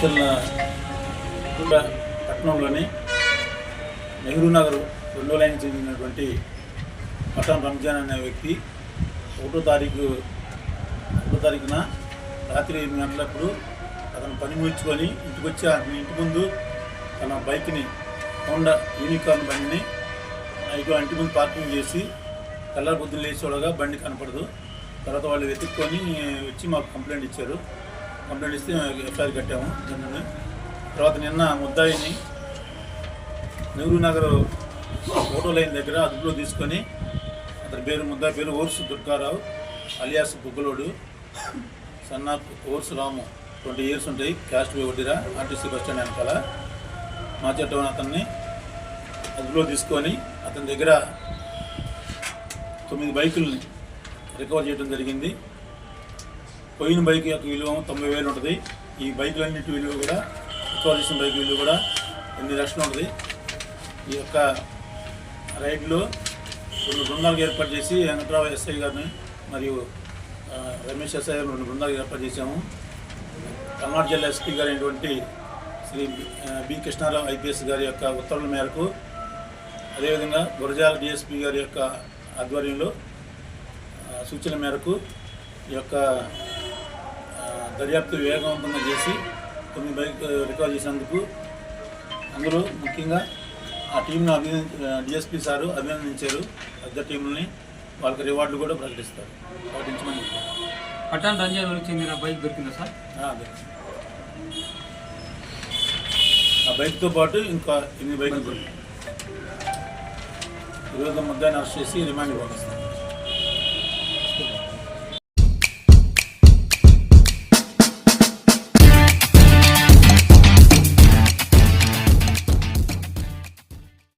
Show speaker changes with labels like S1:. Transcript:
S1: చిన్న పట్టణంలోని నెహ్రూ నగర్ రెండో లైన్ చెందినటువంటి పట్టణం రంజాన్ అనే వ్యక్తి ఒకటో తారీఖు ఒకటో తారీఖున రాత్రి ఎనిమిది గంటలప్పుడు అతను పని ముగించుకొని ఇంటికి వచ్చి అతని ఇంటి ముందు తన బైక్ని హోండా యూనికార్న్ బండిని ఐదు ఇంటి ముందు పార్కింగ్ చేసి కలర్ బుద్ధులు లేచి చూడగా బండి కనపడదు. తర్వాత వాళ్ళు వెతుక్కొని వచ్చి మాకు కంప్లైంట్ ఇచ్చారు. కంప్లైంట్ ఇస్తే ఎఫ్ఐఆర్ కట్టాము. నిన్ననే. తర్వాత నిన్న ముద్దాయిని నెహ్రూ నగర్ ఫోటో లైన్ దగ్గర అదుపులో తీసుకొని అతని పేరు ముద్దాయి పేరు ఓర్సు దుర్గారావు అలియాస్ బుగ్గలోడు సన్నా ఓర్సు రాము. ట్వంటీ ఇయర్స్ ఉంటాయి. Caste by Vaddera RTC bus stand వెనకాల. మా చెట్టు అతన్ని అదుపులో తీసుకొని అతని దగ్గర తొమ్మిది బైకుల్ని రికవర్ చేయడం జరిగింది. పోయిన బైక్ యొక్క విలువ తొంభై వేలు ఉంటుంది. ఈ బైక్లన్నింటి విలువ కూడా ఎక్కువ చేసిన బైక్ విలువ కూడా ఎనిమిది లక్షలు ఉంటుంది. ఈ యొక్క రైడ్లో రెండు బృందాలకు ఏర్పాటు చేసి వెంకట్రావు ఎస్ఐ గారిని మరియు రమేష్ ఎస్ఐ గారిని రెండు బృందాలు ఏర్పాటు చేశాము. పల్నాడు జిల్లా ఎస్పీ గారు అయినటువంటి శ్రీ బి- కృష్ణారావు ఐపీఎస్ గారి యొక్క ఉత్తర్వుల మేరకు అదేవిధంగా గురజాల డిఎస్పీ గారి యొక్క ఆధ్వర్యంలో సూచన మేరకు ఈ యొక్క దర్యాప్తు వేగవంతంగా చేసి కొన్ని బైక్ రికవర్ చేసినందుకు అందులో ముఖ్యంగా ఆ టీంను అభినంది డిఎస్పీ సారు అభినందించారు. పెద్ద టీంని వాళ్ళకి రివార్డులు కూడా ప్రకటిస్తారు. ప్రకటించమని.
S2: పట్టాన్ రంజాన్ చెందిన బైక్ దొరికిందా సార్?
S1: ఆ, బైక్తో పాటు ఇంకా బైకులు దొరికాయి. ఈరోజు ముద్దాయిని అరెస్ట్ చేసి రిమాండ్ పంపిస్తారు.